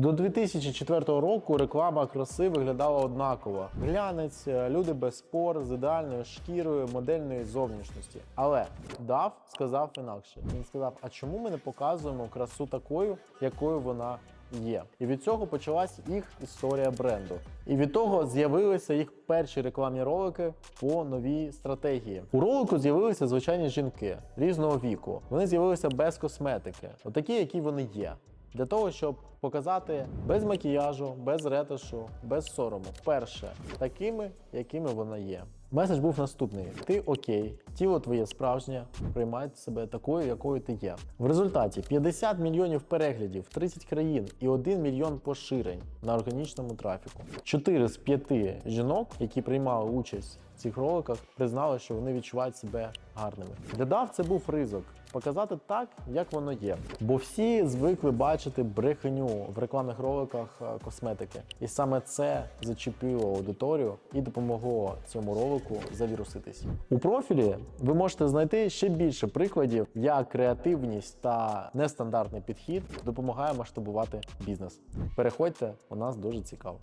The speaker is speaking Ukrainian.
До 2004 року реклама краси виглядала однаково. Глянець, е, люди без спор з ідеальною шкірою, модельної зовнішності. Але Дав сказав інакше. Він сказав: а чому ми не показуємо красу такою, якою вона є? І від цього почалась їх історія бренду. І від того з'явилися їх перші рекламні ролики по новій стратегії. У ролику з'явилися звичайні жінки різного віку. Вони з'явилися без косметики, отакі, які вони є. Для того, щоб показати без макіяжу, без ретушу, без сорому. Перше, такими, якими вона є. Меседж був наступний: ти окей, тіло твоє справжнє, приймай себе такою, якою ти є. В результаті 50 мільйонів переглядів, 30 країн і 1 мільйон поширень на органічному трафіку. 4 з 5 жінок, які приймали участь в цих роликах, признали, що вони відчувають себе гарними. Для Дав це був ризик показати так, як воно є. Бо всі звикли бачити брехню в рекламних роликах е, косметики. І саме це зачепило аудиторію і допомогло цьому ролику завіруситись. У профілі ви можете знайти ще більше прикладів, як креативність та нестандартний підхід допомагає масштабувати бізнес. Переходьте, у нас дуже цікаво.